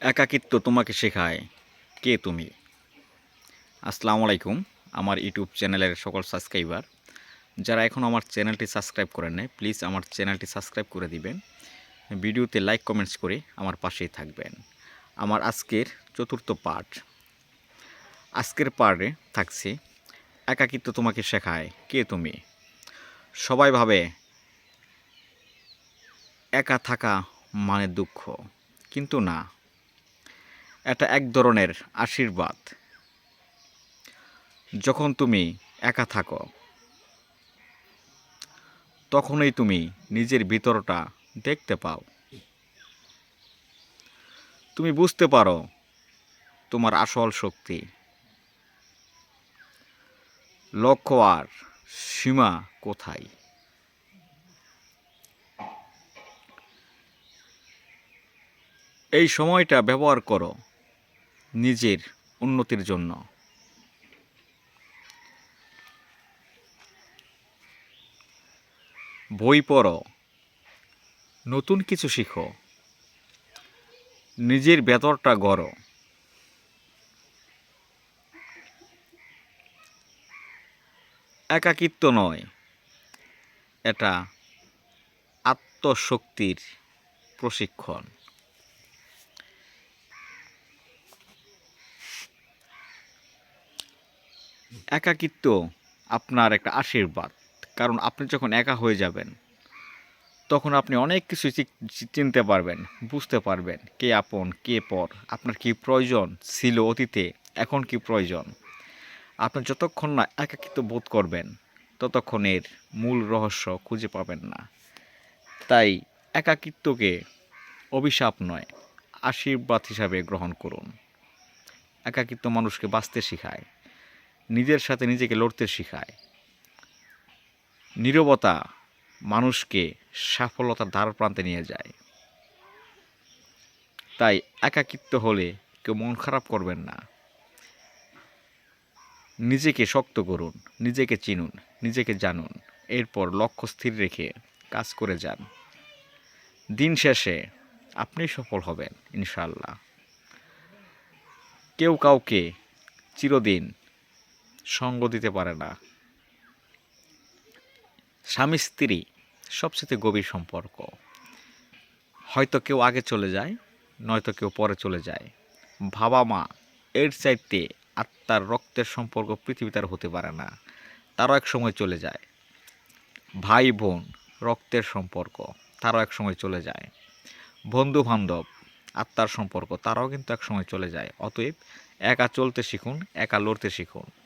একাকিত্ব তোমাকে শেখায়। কে তুমি? আসসালামু আলাইকুম, আমার ইউটিউব চ্যানেলের সকল সাবস্ক্রাইবার। যারা এখন আমার চ্যানেলটি সাবস্ক্রাইব করেন নাই, প্লিজ আমার চ্যানেলটি সাবস্ক্রাইব করে দিবেন। ভিডিওতে লাইক, কমেন্টস করে আমার পাশেই থাকবেন। আমার আজকের চতুর্থ পার্ট আজকের পার্টে থাকছে, একাকিত্ব তোমাকে শেখায়, কে তুমি? সবাই ভাবে, একা থাকা মানে দুঃখ, কিন্তু না। এটা এক ধরনের আশীর্বাদ। যখন তুমি একা থাকো, তখনই তুমি নিজের ভিতরটা দেখতে পাও। তুমি বুঝতে পারো তোমার আসল শক্তি। লক্ষ্য আর সীমা কোথায়? এই সময়টা ব্যবহার করো। নিজের উন্নতির জন্য। বই পড়ো। নতুন কিছু শিখো। নিজের বেতরটা গড়ো। একাকিত্ব নয়। এটা আত্মশক্তির প্রশিক্ষণ। একাকিত্ব আপনার একটা আশীর্বাদ। কারণ আপনি যখন একা হয়ে যাবেন, তখন আপনি অনেক কিছু চিনতে পারবেন, বুঝতে পারবেন কে আপন, কে পর, আপনার কি প্রয়োজন ছিল অতীতে, এখন কি প্রয়োজন। আপনি যতক্ষণ না একাকিত্ব বোধ করবেন ততক্ষণ এর মূল রহস্য খুঁজে পাবেন না। তাই একাকিত্বকে অভিশাপ নয়, আশীর্বাদ হিসাবে গ্রহণ করুন। একাকিত্ব মানুষকে বাঁচতে শেখায়। নিজের সাথে নিজেকে লড়তে শেখায়। নীরবতা মানুষকে সফলতার দ্বার প্রান্তে নিয়ে যায়। তাই একাকিত্ব হলে কেউ মন খারাপ করবেন না। নিজেকে শক্ত করুন, নিজেকে চিনুন, নিজেকে জানুন, এরপর লক্ষ্য স্থির রেখে কাজ করে যান। দিন শেষে আপনি সফল হবেন ইনশাল্লাহ কেউ কাউকে চিরদিন সঙ্গ দিতে পারে না। স্বামী স্ত্রী সবচেয়ে গভীর সম্পর্ক। হয়তো কেউ আগে চলে যায়, নয়তো কেউ পরে চলে যায়। বাবা মা এর চাইতে আত্মার রক্তের সম্পর্ক পৃথিবীতে আর হতে পারে না। তারও এক সময় চলে যায়। ভাই বোন রক্তের সম্পর্ক, তারাও এক সময় চলে যায়। বন্ধু বান্ধব আত্মার সম্পর্ক, তারাও কিন্তু এক সময় চলে যায়। অতএব একা চলতে শিখুন, একা লড়তে শিখুন।